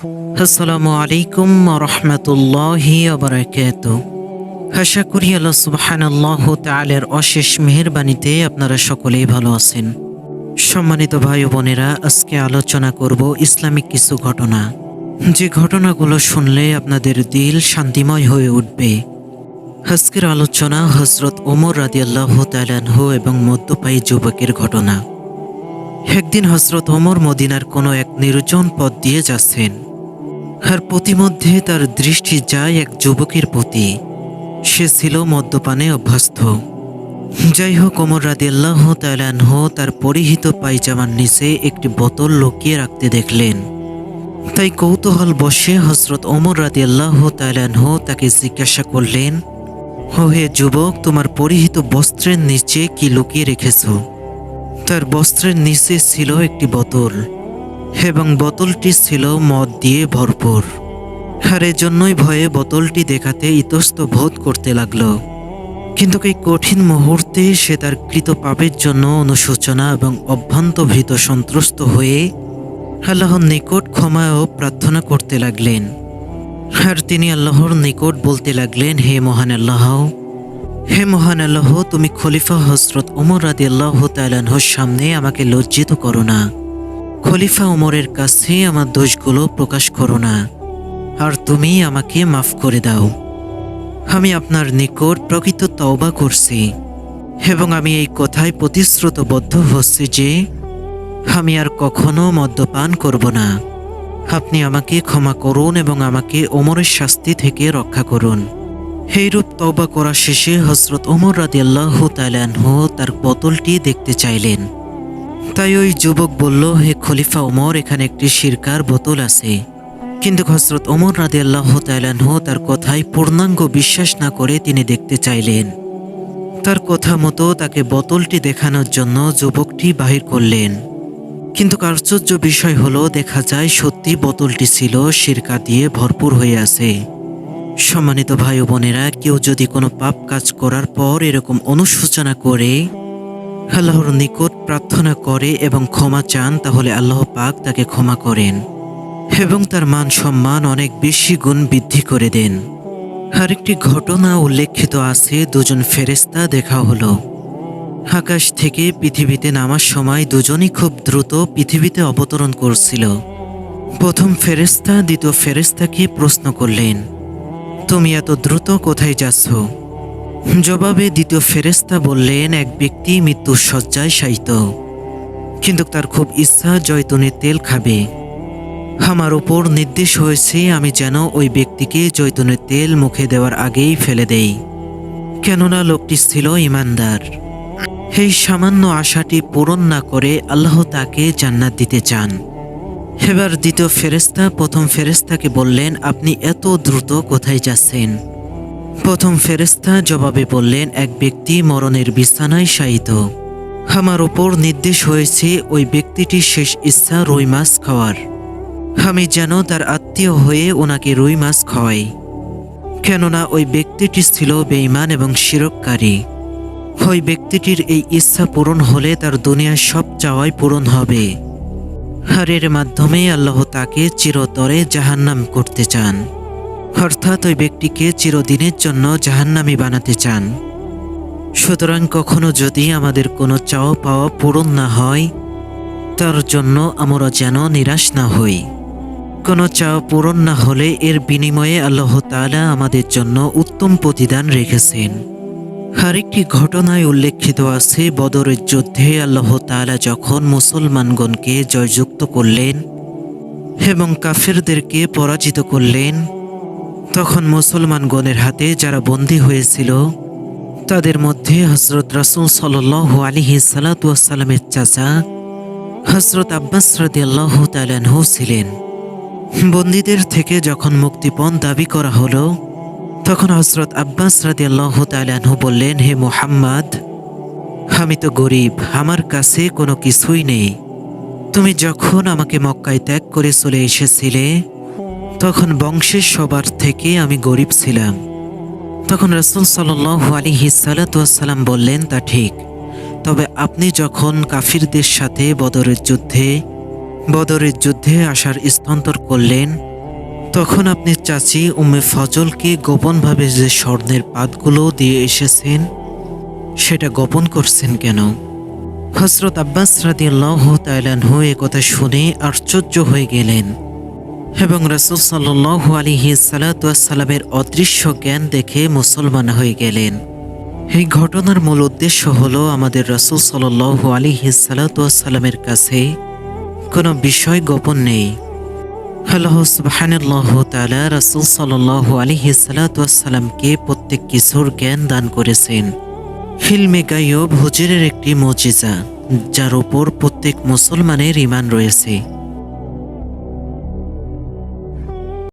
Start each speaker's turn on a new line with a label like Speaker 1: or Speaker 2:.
Speaker 1: আসসালামু আলাইকুম রহমতুল্লাহি আশা করি আল্লাহ তাআলার অশেষ মেহেরবানিতে আপনারা সকলেই ভালো আছেন। সম্মানিত ভাই বোনেরা, আজকে আলোচনা করব ইসলামিক কিছু ঘটনা। যে ঘটনাগুলো শুনলে আপনাদের দিল শান্তিময় হয়ে উঠবে। আজকের আলোচনা হজরত ওমর রাদিয়াল্লাহ তালানহু এবং মদ্যপায়ী যুবকের ঘটনা। একদিন হজরত ওমর মদিনার কোনো এক নির্জন পথ দিয়ে যাচ্ছেন। আর প্রতিমধ্যে তার দৃষ্টি যায় এক যুবকের প্রতি। সে ছিল মদ্যপানে অভ্যস্ত। যাই হোক ওমর রাদি আল্লাহ তালানহ তার পরিহিত পায়জামার নিচে একটি বোতল লুকিয়ে রাখতে দেখলেন। তাই কৌতূহল বসে হজরত ওমর রাদি আল্লাহ তালানহ তাকে জিজ্ঞাসা করলেন হে যুবক, তোমার পরিহিত বস্ত্রের নিচে কি লুকিয়ে রেখেছো? তার বস্ত্রের নিচে ছিল একটি বোতল। এবং বোতলটি ছিল মদ দিয়ে ভরপুর। আর এজন্যই ভয়ে বোতলটি দেখাতে ইতস্ত বোধ করতে লাগল। কিন্তু এই কঠিন মুহূর্তে সে তার কৃত পাপের জন্য অনুশোচনা এবং অভ্যন্তভীত সন্ত্রস্ত হয়ে আল্লাহর নিকট ক্ষমা ও প্রার্থনা করতে লাগলেন। আর তিনি আল্লাহর নিকট বলতে লাগলেন, হে মহান আল্লাহ, হে মহান আল্লাহ, তুমি খলিফা হজরত ওমর রাদি আল্লাহ সামনে আমাকে লজ্জিত করো না। খলিফা ওমরের কাছে আমার দোষগুলো প্রকাশ করো না, আর তুমি আমাকে মাফ করে দাও। আমি আপনার নিকট প্রকৃত তওবা করছি, এবং আমি এই কথায় প্রতিশ্রুতবদ্ধ হচ্ছি যে আমি আর কখনো মদ্যপান করব না। আপনি আমাকে ক্ষমা করুন এবং আমাকে ওমরের শাস্তি থেকে রক্ষা করুন। এইরূপ তওবা করা শেষে হজরত ওমর রাদিয়াল্লাহ তালানহ তার বোতলটি দেখতে চাইলেন। তাই ওই যুবক বলল, হে খলিফা ওমর, এখানে একটি সিরকার বোতল আছে। কিন্তু হজরত ওমর রাদিয়াল্লাহ তালানহ তার কথায় পূর্ণাঙ্গ বিশ্বাস না করে তিনি দেখতে চাইলেন। তার কথা মতো তাকে বোতলটি দেখানোর জন্য যুবকটি বাহির করলেন। কিন্তু আশ্চর্য বিষয় হলো, দেখা যায় সত্যি বোতলটি ছিল সিরকা দিয়ে ভরপুর হয়ে আছে। সম্মানিত ভাই বোনেরা, কেউ যদি কোনো পাপ কাজ করার পর এরকম অনুশোচনা করে আল্লাহর নিকট প্রার্থনা করে এবং ক্ষমা চান, তাহলে আল্লাহ পাক তাকে ক্ষমা করেন এবং তার মান সম্মান অনেক বেশি গুণ বৃদ্ধি করে দেন। আরেকটি ঘটনা উল্লেখিত আছে, দুজন ফেরেস্তা দেখা হলো। আকাশ থেকে পৃথিবীতে নামার সময় দুজনই খুব দ্রুত পৃথিবীতে অবতরণ করছিল। প্রথম ফেরেস্তা দ্বিতীয় ফেরেস্তাকে প্রশ্ন করলেন, তুমি এত দ্রুত কোথায় যাচ্ছ? জবাবে দ্বিতীয় ফেরেস্তা বললেন, এক ব্যক্তি মৃত্যুর শয্যায় শায়িত, কিন্তু তার খুব ইচ্ছা জয়তুনের তেল খাবে। আমার ওপর নির্দেশ হয়েছে আমি যেন ওই ব্যক্তিকে জৈতুনের তেল মুখে দেওয়ার আগেই ফেলে দেই। কেননা লোকটি ছিল ইমানদার। এই সামান্য আশাটি পূরণ না করে আল্লাহ তাকে জান্নাত দিতে চান। এবার দ্বিতীয় ফেরেস্তা প্রথম ফেরেস্তাকে বললেন, আপনি এত দ্রুত কোথায় যাচ্ছেন? প্রথম ফেরেস্তা জবাবে বললেন, এক ব্যক্তি মরণের বিছানায় শায়িত। আমার ওপর নির্দেশ হয়েছে ওই ব্যক্তিটির শেষ ইচ্ছা রুই মাছ খাওয়ার। আমি যেন তার আত্মীয় হয়ে ওনাকে রুই মাছ খাওয়াই। কেননা ওই ব্যক্তিটি ছিল বেঈমান এবং শিরককারী ওই ব্যক্তিটির এই ইচ্ছা পূরণ হলে তার দুনিয়ার সব চাওয়াই পূরণ হবে। হারের মাধ্যমে আল্লাহ তাকে চিরতরে জাহান্নাম করতে চান। অর্থাৎ ওই ব্যক্তিকে চিরদিনের জন্য জাহান্নামি বানাতে চান। সুতরাং কখনো যদি আমাদের কোনো চাওয়া পাওয়া পূরণ না হয়, তার জন্য আমরা যেন নিরাশ না হই। কোনো চাওয়া পূরণ না হলে এর বিনিময়ে আল্লাহ তাআলা আমাদের জন্য উত্তম প্রতিদান রেখেছেন। আরেকটি ঘটনায় উল্লেখিত আছে, বদরের যুদ্ধে আল্লাহ তাআলা যখন মুসলমানগণকে জয়যুক্ত করলেন এবং কাফেরদেরকে পরাজিত করলেন তখন মুসলমান মুসলমানগণের হাতে যারা বন্দী হয়েছিল, তাদের মধ্যে হজরত রাসুল সাল আলিহি সালাতামের চাচা হজরত আব্বাস তালানহু ছিলেন। বন্দীদের থেকে যখন মুক্তিপণ দাবি করা হলো, তখন হজরত আব্বাস রাদি আল্লাহ তালানহু বললেন, হে মোহাম্মদ, আমি তো গরিব, আমার কাছে কোনো কিছুই নেই। তুমি যখন আমাকে মক্কায় ত্যাগ করে চলে এসেছিলে তখন বংশের সবার থেকে আমি গরিব ছিলাম। তখন রসুল সাল আলী সালাতাম বললেন, তা ঠিক। তবে আপনি যখন কাফিরদের সাথে বদরের যুদ্ধে বদরের যুদ্ধে আসার স্থানান্তর করলেন, তখন আপনি চাচি উম্মে ফজলকে গোপনভাবে যে স্বর্ণের পাতগুলো দিয়ে এসেছেন, সেটা গোপন করছেন কেন? হজরত আব্বাস রাদিয়াল্লাহ তাইলানহু এ কথা শুনে আশ্চর্য হয়ে গেলেন। এবং রাসুল সাল্লাহ আলিহি সালাতামের অদৃশ্য জ্ঞান দেখে মুসলমান হয়ে গেলেন। এই ঘটনার মূল উদ্দেশ্য হল আমাদের রাসুল সাল্লাহ আলিহি সালাতামের কাছে কোনো বিষয় গোপন নেই। আল্লাহ রাসূল সাল্লাল্লাহু আলাইহি সাল্লাতুয়াসাল্লামকে প্রত্যেক কিছুর জ্ঞান দান করেছেন। ফিল্মে গায়ব হুজুরের একটি মজিজা, যার উপর প্রত্যেক মুসলমানের ইমান রয়েছে।